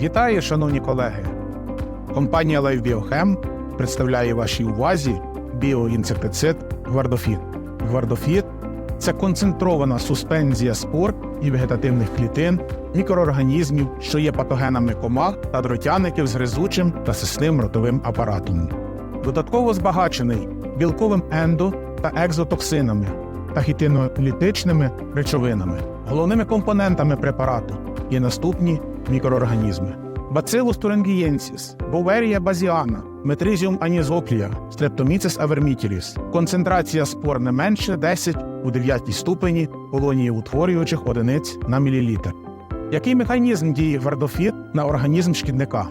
Вітаю, шановні колеги! Компанія LifeBioChem представляє вашій увазі біоінсектицид Гвардофіт. Гвардофіт це концентрована суспензія спор і вегетативних клітин, мікроорганізмів, що є патогенами комах та дротяників з гризучим та сисним ротовим апаратом. Додатково збагачений білковим ендо та екзотоксинами та хітинолітичними речовинами. Головними компонентами препарату є наступні мікроорганізми: Bacillus thuringiensis, Boveria baziana, Metrisium anisoplia, Streptomyces avermitilis. Концентрація спор не менше 10 у 9 ступені колонії утворюючих одиниць на мілілітр. Який механізм дії гвардофіт на організм шкідника?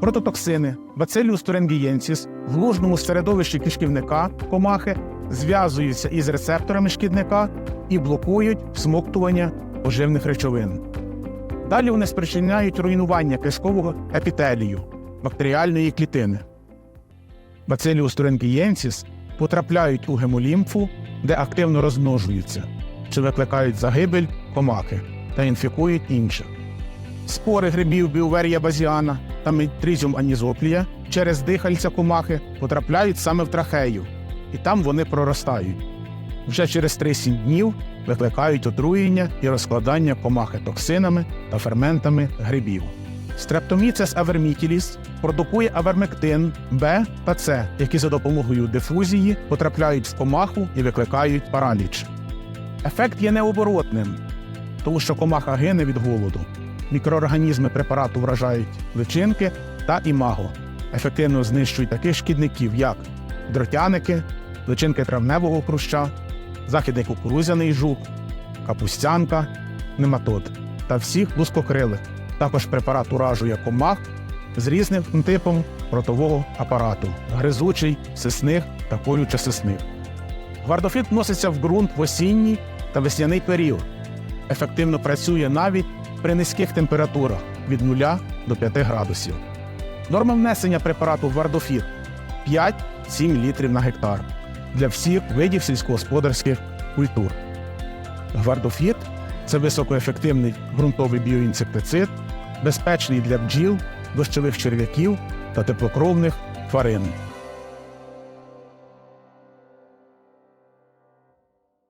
Прототоксини Bacillus thuringiensis в лужному середовищі кишківника комахи зв'язуються із рецепторами шкідника і блокують всмоктування поживних речовин. Далі вони спричиняють руйнування кишкового епітелію, бактеріальної клітини. Bacillus thuringiensis потрапляють у гемолімфу, де активно розмножуються, що викликають загибель комахи та інфікують інших. Спори грибів біуверія базіана та метрізіум анізоплія через дихальця комахи потрапляють саме в трахею, і там вони проростають. Вже через 3-7 днів викликають отруєння і розкладання комахи токсинами та ферментами грибів. Стрептоміцес авермітіліс продукує авермектин Б та С, які за допомогою дифузії потрапляють в комаху і викликають параліч. Ефект є необоротним, тому що комаха гине від голоду. Мікроорганізми препарату вражають личинки та імаго, ефективно знищують таких шкідників, як дротяники, личинки травневого хруща, західний кукурузяний жук, капустянка, нематод та всіх лускокрилих. Також препарат уражує комах з різним типом ротового апарату гризучий, сисних та колюче-сисних. Гвардофіт вноситься в ґрунт в осінній та весняний період. Ефективно працює навіть при низьких температурах від 0 до 5 градусів. Норма внесення препарату Гвардофіт 5-7 літрів на гектар для всіх видів сільськогосподарських культур. Гвардофіт це високоефективний ґрунтовий біоінсектицид, безпечний для бджіл, дощових черв'яків та теплокровних тварин.